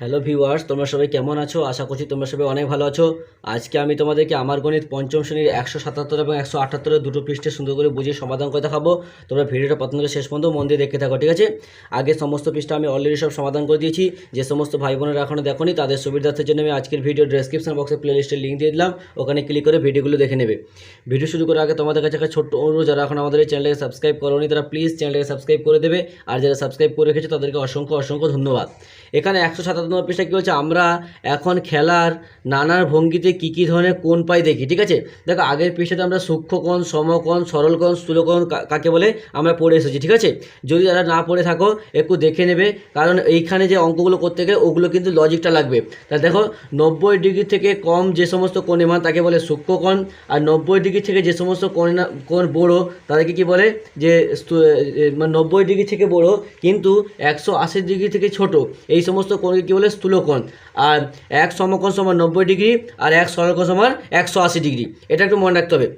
Hello viewers তোমরা সবাই কেমন আছো? আশা করছি তোমরা সবাই অনেক ভালো আছো। আজকে আমি তোমাদেরকে আমার গণিত পঞ্চম শ্রেণির একশো সাতাত্তর এবং একশো আটাত্তরের দুটো পৃষ্ঠে সুন্দর করে বুঝিয়ে সমাধান করে দেখাবো। তোমরা ভিডিওটা প্রথম থেকে শেষ পর্যন্ত মন দিয়ে দেখতে থাকো, ঠিক আছে? আগে সমস্ত পৃষ্ঠা আমি অলরেডি সব সমাধান করে দিয়েছি। যে সমস্ত ভাই বোনেরা এখনও দেখোনি, তাদের সুবিধার্থের জন্য আমি আজকের ভিডিও ডেসক্রিপশন বক্সে প্লে লিস্টের লিঙ্ক দিয়ে দিলাম। ওখানে ক্লিক করে ভিডিওগুলো দেখে নেবে। ভিডিও শুরু করার আগে তোমাদের কাছে একটা ছোট্ট অনুরোধ, যারা এখন আমাদের এই চ্যানেলকে সাবস্ক্রাইব করোনি, তারা প্লিজ চ্যানেলকে সাবস্ক্রাইব করে দেবে। আর যারা সাবস্ক্রাইব করে রেখেছে, তাদেরকে অসংখ্য অসংখ্য ধন্যবাদ। এখানে একশো সাতাত্তর নম্বর কী হচ্ছে আমরা এখন খেলার নানার ভঙ্গিতে কী কী ধরনের কোণ পাই দেখি, ঠিক আছে? দেখো, আগের পৃষ্ঠাতে আমরা সূক্ষ্মকোণ, সমকোণ, সরলকোণ, স্থূলকোণ কাকে বলে আমরা পড়ে এসেছি, ঠিক আছে? যদি যারা না পড়ে থাকো, একটু দেখে নেবে, কারণ এইখানে যে অঙ্কগুলো করতে গেলে ওগুলো কিন্তু লজিকটা লাগবে। তা দেখো, নব্বই ডিগ্রি থেকে কম যে সমস্ত কোণের মান, তাকে বলে সূক্ষ্মকোণ, আর নব্বই ডিগ্রি থেকে যে সমস্ত কোণ কোণ বড়ো, তাদেরকে কি বলে? যে মানে নব্বই ডিগ্রি থেকে বড়, কিন্তু একশো আশি ডিগ্রি থেকে ছোট, এই সমস্ত কোণকে কী বলে? স্থূলকোণ। আর এক সমকোণ সমান নব্বই ডিগ্রি, আর এক সরকোণ সমান একশো আশি ডিগ্রি। এটা একটু মনে রাখতে হবে।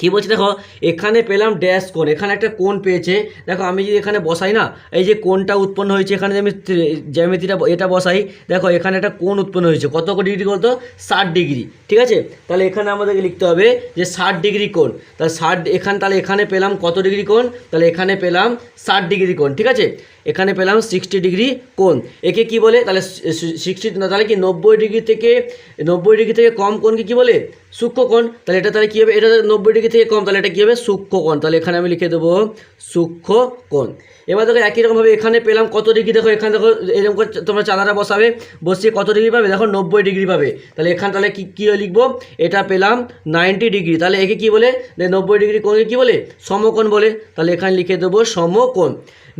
কী বলছি দেখো, এখানে পেলাম ড্যাশ কোণ এখানে একটা কোণ পেয়েছে। দেখো, আমি যদি এখানে বসাই না, এই যে কোণটা উৎপন্ন হয়েছে, এখানে যে আমি জ্যামিতিটা এটা বসাই, দেখো, এখানে একটা কোণ উৎপন্ন হয়েছে। কত ডিগ্রি বলতো? ষাট ডিগ্রি ঠিক আছে? তাহলে এখানে আমাদেরকে লিখতে হবে যে ষাট ডিগ্রি কোণ তাহলে ষাট এখানে তাহলে এখানে পেলাম কত ডিগ্রি কোণ তাহলে এখানে পেলাম ষাট ডিগ্রি কোণ ঠিক আছে? এখানে পেলাম সিক্সটি ডিগ্রি কোণ একে কি বলে? তাহলে সিক্সটি তাহলে কি নব্বই ডিগ্রি থেকে নব্বই ডিগ্রি থেকে কম কোণকে কি বলে? সূক্ষ্মকোণ তাহলে এটা তাহলে কী হবে? এটা নব্বই ডিগ্রি থেকে কম, তাহলে এটা কী হবে? সূক্ষ্মকোণ তাহলে এখানে আমি লিখে দেবো সূক্ষ্মকোণ এবার দেখো একই রকমভাবে এখানে পেলাম কত ডিগ্রি? দেখো এখানে দেখো এরকম করে তোমরা চাঁদাটা বসাবে, বসিয়ে কত ডিগ্রি পাবে? দেখো নব্বই ডিগ্রি পাবে। তাহলে এখানে তাহলে কী কী লিখব? এটা পেলাম নাইনটি ডিগ্রি। তাহলে একে কী বলে? নব্বই ডিগ্রি কোণকে কী বলে? সমকোণ বলে। তাহলে এখানে লিখে দেবো সমকোণ।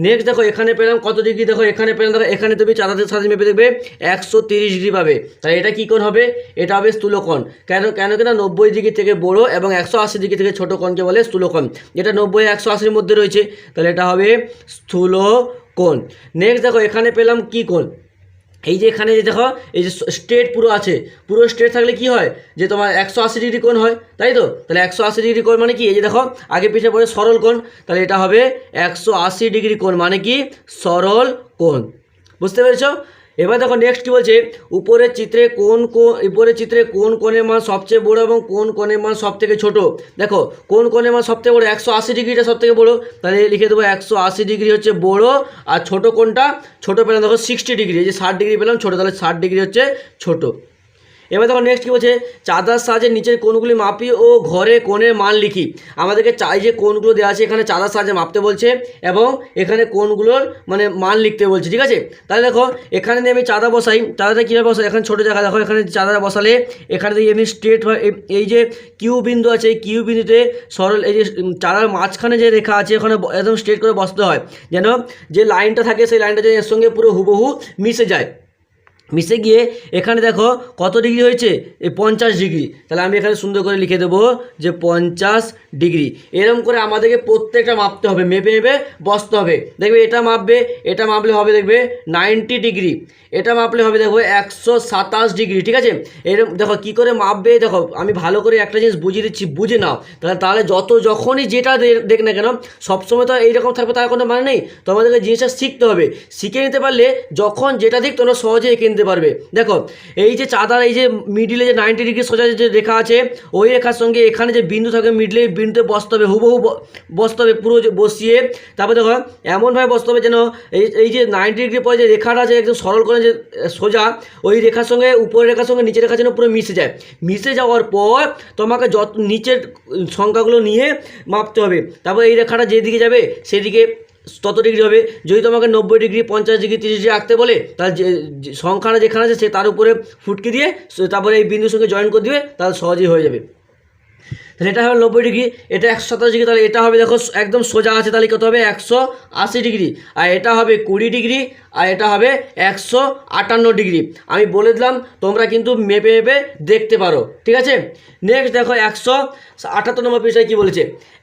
নেক্সট দেখো, এখানে পেলাম কত ডিগ্রি দেখো, এখানে পেলাম, দেখো, এখানে তুমি চাঁদাদের সাথে মেপে দেখবে, একশো তিরিশ ডিগ্রি পাবে। তাহলে এটা কী কোণ হবে? এটা হবে স্থূলকোণ। কেন কেন কিনা নব্বই ডিগ্রি থেকে বড় এবং একশো আশি ডিগ্রি থেকে ছোটো কণকে বলে স্থূলকোণ। যেটা নব্বই, একশো আশির মধ্যে রয়েছে, তাহলে এটা হবে স্থূল কোণ নেক্সট দেখো, এখানে পেলাম কী কোণ? এই যে এখানে যে দেখো, এই যে স্ট্রেট পুরো আছে, পুরো স্ট্রেট থাকলে কি হয়? যে তোমার একশো আশি ডিগ্রি কোণ হয়, তাই তো? তাহলে একশো আশি ডিগ্রি কোণ মানে কি? এই যে দেখো, আগে পিছিয়ে পড়ে সরল কোণ, তাহলে এটা হবে একশো আশি ডিগ্রি কোণ মানে কি? সরল কোণ। বুঝতে পেরেছ? এবার দেখো নেক্সট বলছে? উপরের চিত্রে কোন কোন, উপরের চিত্রে কোন কোণের মান সবচেয়ে বড় এবং কোন কোণের মান সব থেকে ছোটো? দেখো, কোন কোণের মান সবথেকে বড়? একশো আশি ডিগ্রিটা সব থেকে বড়। তাহলে লিখে দেবো একশো আশি ডিগ্রি হচ্ছে বড় আর ছোট কোনটা ছোট পেলাম দেখো সিক্সটি ডিগ্রি। যে ষাট ডিগ্রি পেলাম ছোটো, তাহলে ষাট ডিগ্রি হচ্ছে ছোট। এবার দেখো নেক্সট কী বলছে? চাঁদার সাহায্যে নিচের কোনগুলি মাপি ও ঘরে কোণের মান লিখি। আমাদেরকে চাই যে কোনগুলো দেওয়া আছে, এখানে চাঁদার সাহায্যে মাপতে বলছে এবং এখানে কোনগুলোর মানে মান লিখতে বলছে, ঠিক আছে? তাহলে দেখো, এখানে দিয়ে আমি চাঁদা বসাই। চাঁদাটা কীভাবে বসাই? এখানে ছোটো জায়গা দেখো, এখানে চাঁদাটা বসালে এখানে দিয়ে আমি স্ট্রেট এই যে কিউ বিন্দু আছে, এই কিউ বিন্দুতে সরল, এই যে চাঁদার মাঝখানে যে রেখা আছে, ওখানে একদম স্ট্রেট করে বসতে হয়। যেন যে লাইনটা থাকে, সেই লাইনটা যেন এর সঙ্গে পুরো হুবহু মিশে যায়। মিশে গিয়ে এখানে দেখো কত ডিগ্রি হয়েছে? এই পঞ্চাশ ডিগ্রি তাহলে আমি এখানে সুন্দর করে লিখে দেবো যে পঞ্চাশ ডিগ্রি এরকম করে আমাদেরকে প্রত্যেকটা মাপতে হবে। মেপে মেপে বসতে হবে। দেখবে এটা মাপবে, এটা মাপলে হবে দেখবে নাইনটি ডিগ্রি এটা মাপলে হবে দেখো একশো সাতাশ ডিগ্রি ঠিক আছে? এরকম দেখো কী করে মাপবে? দেখো আমি ভালো করে একটা জিনিস বুঝিয়ে দিচ্ছি, বুঝে নাও। তাহলে তাহলে যত যখনই যেটা দেখ না কেন, সবসময় তো এইরকম থাকবে, তার কোনো মানে নেই। তোমাদেরকে জিনিসটা শিখতে হবে। শিখে নিতে পারলে যখন যেটা দিক তোমরা সহজে এঁকে নিতে পারবে। দেখো, এই যে চাঁদার এই যে মিডিলে যে নাইনটি ডিগ্রি সোজা যে রেখা আছে, ওই রেখার সঙ্গে এখানে যে বিন্দু থাকে মিডলে বিন্দুতে বসতে হবে, হুবহু বসতে হবে পুরো বসিয়ে। তারপর দেখো, এমনভাবে বসতে হবে যেন এই এই যে নাইনটি ডিগ্রি পরে যে রেখাটা আছে একদম সরল করে যে সোজা, ওই রেখার সঙ্গে, উপরের রেখার সঙ্গে, নিচের রেখা যেন পুরো মিশে যায়। মিশে যাওয়ার পর তোমাকে যত নিচের সংখ্যাগুলো নিয়ে মাপতে হবে। তারপর এই রেখাটা যেদিকে যাবে, সেদিকে তত ডিগ্রি হবে। যদি তোমাকে নব্বই ডিগ্রি পঞ্চাশ ডিগ্রি তিরিশ ডিগ্রি আঁকতে বলে, তাহলে যে সংখ্যাটা যেখানে আছে সে তার উপরে ফুটকি দিয়ে তারপরে এই বিন্দুর সঙ্গে জয়েন করে দিবে, তাহলে সহজেই হয়ে যাবে। তাহলে এটা হবে নব্বই ডিগ্রি, এটা একশো সাতাশ ডিগ্রি, তাহলে এটা হবে দেখো একদম সোজা আছে, তাহলে কত হবে? একশো আশি ডিগ্রি। আর এটা হবে কুড়ি ডিগ্রি, আর এটা হবে একশো আটান্ন ডিগ্রি। আমি বলে দিলাম, তোমরা কিন্তু মেপে মেপে দেখতে পারো, ঠিক আছে? নেক্সট দেখো একশো আটাত্তর নম্বর পৃষ্ঠায় কী বলেছে?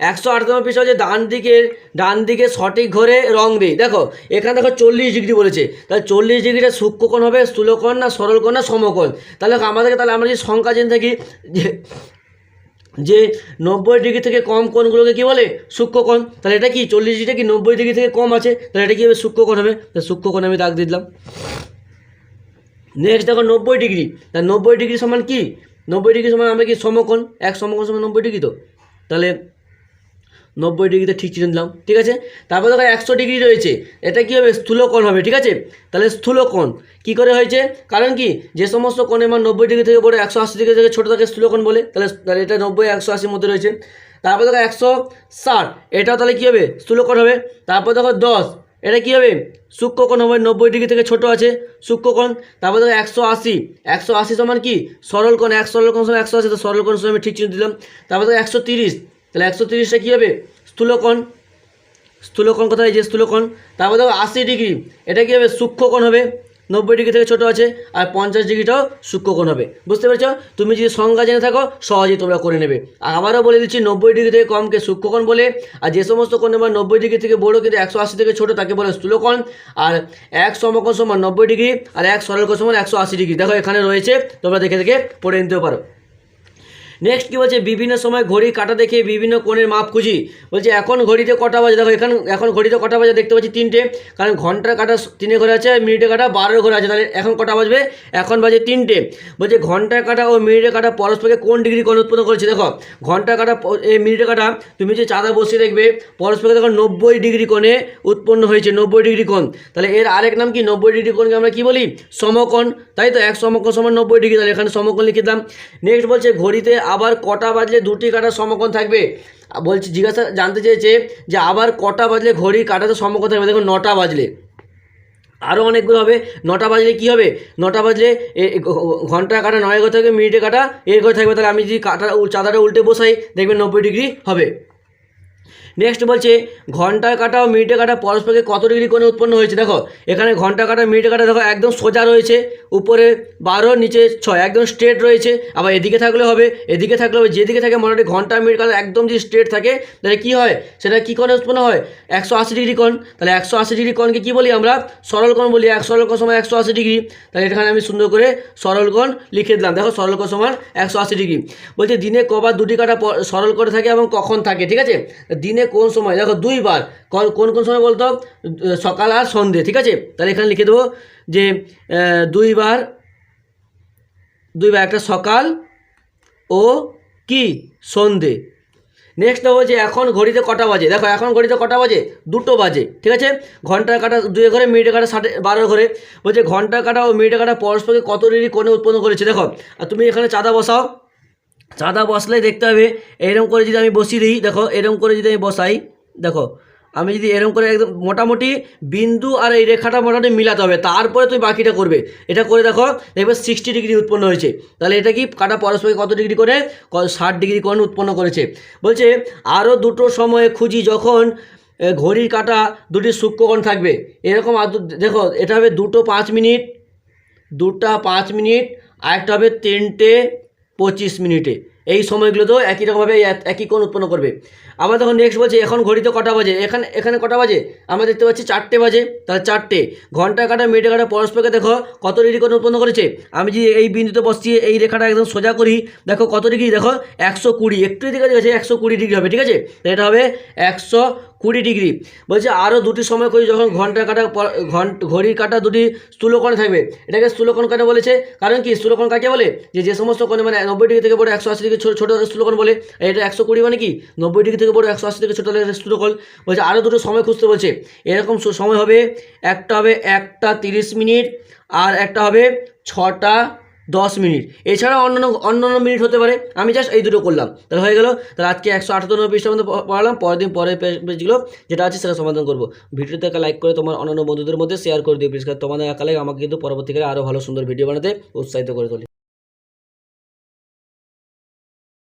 একশো আটাত্তর নম্বর পৃষ্ঠা হচ্ছে ডান দিকের, ডান দিকে সঠিক ঘরে রং দিই দেখো, এখানে দেখো চল্লিশ ডিগ্রি বলেছে। তাহলে চল্লিশ ডিগ্রিটা সূক্ষ্মকোণ হবে, স্থূলকোণ না সরলকোণ না সমকোণ? তাহলে আমাদেরকে, তাহলে আমরা যদি সংখ্যা জেনে থাকি যে নব্বই ডিগ্রি থেকে কম কোণগুলোকে কী বলে? সূক্ষ্মকোণ তাহলে এটা কি? চল্লিশ ডিগ্রি কি? নব্বই ডিগ্রি থেকে কম আছে। তাহলে এটা কী হবে? সূক্ষ্মকোণ হবে। তাহলে সূক্ষ্মকোণ আমি দাগ দিলাম। নেক্সট দেখো নব্বই ডিগ্রি। তাহলে নব্বই ডিগ্রি সমান কি? নব্বই ডিগ্রি সমান আমরা কি? সমকোণ। এক সমকোণ সমান নব্বই ডিগ্রি তো। তাহলে নব্বই ডিগ্রিতে ঠিক চিনে দিলাম, ঠিক আছে? তারপর দেখো একশো ডিগ্রি রয়েছে, এটা কী হবে? স্থূলকোণ হবে, ঠিক আছে? তাহলে স্থূলকোণ, কী করে হয়েছে? কারণ কি? যে সমস্ত কোণের মান নব্বই ডিগ্রি থেকে বড় একশো আশি ডিগ্রি থেকে ছোটো থাকে স্থূলকোণ বলে, তাহলে তাহলে এটা নব্বই, একশো আশির মধ্যে রয়েছে। তারপর দেখো একশো ষাট, এটাও তাহলে কী হবে? স্থূলকোণ হবে। তারপর দেখো দশ, এটা কী হবে? সূক্ষ্মকোণ হবে, নব্বই ডিগ্রি থেকে ছোট আছে সূক্ষ্মকোণ। তারপর দেখো একশো আশি একশো আশি সমান কি? সরল কোণ এক সরল কোণ সমান একশো আশি, তো সরল কোণ সমান আমি ঠিক চিহ্ন দিলাম। তারপর দেখো একশো তিরিশ তাহলে একশো তিরিশটা কী হবে? স্থূলকোণ। স্থূলকোণ কোথায়? যে স্থূলকোণ। তারপর দেখো আশি ডিগ্রি। এটা কী হবে? সূক্ষ্মকোণ হবে। নব্বই ডিগ্রি থেকে ছোটো আছে। আর পঞ্চাশ ডিগ্রিটাও সূক্ষ্মকোণ হবে। বুঝতে পেরেছ? তুমি যদি সংজ্ঞা জেনে থাকো, সহজেই তোমরা করে নেবে। আর আবারও বলে দিচ্ছি, নব্বই ডিগ্রি থেকে কমকে সূক্ষ্মকোণ বলে। আর যে সমস্ত কোণ এবার নব্বই ডিগ্রি থেকে বড়ো, কিন্তু একশো আশি থেকে ছোটো, তাকে বলে স্থূলকোণ। আর এক সমকোণ সমান নব্বই ডিগ্রি, আর এক সরলকোণ সমান একশো আশি ডিগ্রি। দেখো এখানে রয়েছে, তোমরা দেখে দেখে পড়ে নিতেও পারো। নেক্সট কী বলছে? বিভিন্ন সময় ঘড়ি কাটা দেখে বিভিন্ন কোণের মাপ খুঁজি। বলছে, এখন ঘড়িতে কটা বাজে? দেখো, এখন এখন ঘড়িতে কটা বাজে দেখতে পাচ্ছি তিনটে। কারণ ঘণ্টার কাটা তিনে ঘরে আছে মিনিটে কাটা বারোর ঘরে আছে। তাহলে এখন কটা বাজবে? এখন বাজে তিনটে। বলছে, ঘণ্টার কাটা ও মিনিটের কাটা পরস্পরকে কোন ডিগ্রি কোণ উৎপন্ন করেছে? দেখো, ঘণ্টার কাটা মিনিটের কাটা তুমি যে চাঁদা বসিয়ে দেখবে, পরস্পরকে দেখো নব্বই ডিগ্রি কোণে উৎপন্ন হয়েছে, নব্বই ডিগ্রি কোণ। তাহলে এর আরেক নাম কি? নব্বই ডিগ্রি কোণকে আমরা কি বলি? সমকোণ। তাই তো, এক সমকোণ সমান নব্বই ডিগ্রি। তাহলে এখানে সমকোণ লিখে দিলাম। নেক্সট বলছে, ঘড়িতে আবার কটা বাজলে দুটি কাটার সমকোণ থাকবে? বলছি, জিজ্ঞাসা, জানতে চেয়েছে যে আবার কটা বাজলে ঘড়ি কাটাতে সমকোণ থাকবে? দেখুন, নটা বাজলে। আরও অনেকগুলো হবে। নটা বাজলে কী হবে? নটা বাজলে ঘণ্টা কাটা নয় ঘর থাকবে, মিনিটে কাটা এর ঘর থাকবে। তাহলে আমি যদি কাটা, চাঁদাটা উল্টে বসাই, দেখবেন নব্বই ডিগ্রি হবে। নেক্সট বলছে ঘণ্টা কাটা ও মিনিটে কাটা পরস্পরকে কত ডিগ্রি কোণে উৎপন্ন হয়েছে? দেখো, এখানে ঘণ্টা কাটা মিনিটে কাটা দেখো, একদম সোজা রয়েছে, উপরে বারো, নিচে ছয়, একদম স্ট্রেট রয়েছে, আবার এদিকে থাকলে হবে, এদিকে থাকলে হবে, যেদিকে থাকে মোটামুটি ঘণ্টা, মিনিট কাটা একদম যদি স্ট্রেট থাকে, তাহলে কী হয়? সেটা কী কোণে উৎপন্ন হয়? একশো আশি ডিগ্রি কোণ। তাহলে একশো আশি ডিগ্রি কোণকে কী বলি আমরা? সরল কোণ বলি। এক সরল কোণ সমান একশো আশি ডিগ্রি। তাহলে এখানে আমি সুন্দর করে সরল কোণ লিখে দিলাম। দেখো, সরল কোণ সমান একশো আশি ডিগ্রি। বলছে, দিনে কবার দুটি কাটা সরল করে থাকে এবং কখন থাকে, ঠিক আছে? দিনে কোন সময়? দেখো দুইবার। কোন কোন সময় বলতো? সকাল আর সন্ধে, ঠিক আছে? তাহলে এখানে লিখে দেবো যে দুইবার দুইবার একটা সকাল ও কি? সন্ধে। নেক্সট হব যে, এখন ঘড়িতে কটা বাজে? দেখো, এখন ঘড়িতে কটা বাজে? দুটো বাজে, ঠিক আছে? ঘণ্টার কাটা দুই ঘরে মিনিটে কাটা ষাটে বারো ঘরে। বলছে ঘণ্টা কাটা ও মিনিটে কাটা পরস্পরকে কত ডিগ্রি কোণে উৎপন্ন করেছে? দেখো, আর তুমি এখানে চাঁদা বসাও। চাঁদা বসলে দেখতে হবে এরকম করে যদি আমি বসিয়ে দিই, দেখো এরকম করে যদি আমি বসাই, দেখো, আমি যদি এরকম করে একদম মোটামুটি বিন্দু আর এই রেখাটা মোটামুটি মিলাতে হবে, তারপরে তুমি বাকিটা করবে। এটা করে দেখো, দেখবে সিক্সটি ডিগ্রি উৎপন্ন হয়েছে। তাহলে এটা কি, কাটা পরস্পরকে কত ডিগ্রি করে ষাট ডিগ্রি কোণ উৎপন্ন করেছে। বলছে আরও দুটো সময়ে খুঁজি যখন ঘড়ির কাটা দুটি সূক্ষ্মকোণ থাকবে। এরকম দেখো, এটা হবে দুটো পাঁচ মিনিট, দুটা পাঁচ মিনিট আর একটা হবে তিনটে পঁচিশ মিনিটে। এই সময়গুলোতেও একই রকমভাবে এক- একই কোণ উৎপন্ন করবে। আবার তখন নেক্সট বলছে, এখন ঘড়িতে কটা বাজে? এখানে এখানে কটা বাজে? আমরা দেখতে পাচ্ছি চারটে বাজে, তাহলে চারটে। ঘণ্টা কাটা, মিনিটে কাটা, পরস্পরকে দেখো কত ডিগ্রি কোণ উৎপন্ন করেছে? আমি যদি এই বিন্দুতে বসিয়ে এই রেখাটা একদম সোজা করি, দেখো কত ডিগ্রি? দেখো একশো কুড়ি। একটু দিকে একশো কুড়ি ডিগ্রি হবে, ঠিক আছে? এটা হবে একশো কুড়ি ডিগ্রি। বলছে আরও দুটি সময় করি যখন ঘণ্টা কাটা ঘড়ির কাটা দুটি স্থূলকোণ থাকবে। এটাকে স্থূলকোণ কেন বলেছে। কারণ কি? স্থূলকোণ কাকে বলে? যে যে সমস্ত কোণে মানে নব্বই ডিগ্রি থেকে বড় একশো আশি ডিগ্রি ছোটো ছোটো স্থূলকোণ বলে। এটা একশো কুড়ি মানে কি? নব্বই ডিগ্রি থেকে বড় একশো আশি থেকে ছোটো স্থূলকোণ। বলছে আরও দুটো সময় খুঁজতে বলছে। এরকম সময় হবে, একটা হবে একটা তিরিশ মিনিট, আর একটা হবে ছটা দশ মিনিট। এছাড়া অন্যান্য অন্যান্য মিনিট হতে পারে। আমি জাস্ট এই দুটো করলাম। তাহলে হয়ে গেলো। তাহলে আজকে একশো আটাত্তর পৃষ্ঠার মধ্যে পড়ালাম। পরের দিন পরের পেজগুলো যেটা আছে সেটা সমাধান করব। ভিডিওতে একটা লাইক করে তোমার অন্যান্য বন্ধুদের মধ্যে শেয়ার করে দিও প্লিজ তোমাদের একা লাইক আমাকে কিন্তু পরবর্তীকালে আরও ভালো সুন্দর ভিডিও বানাতে উৎসাহিত করে তোলে।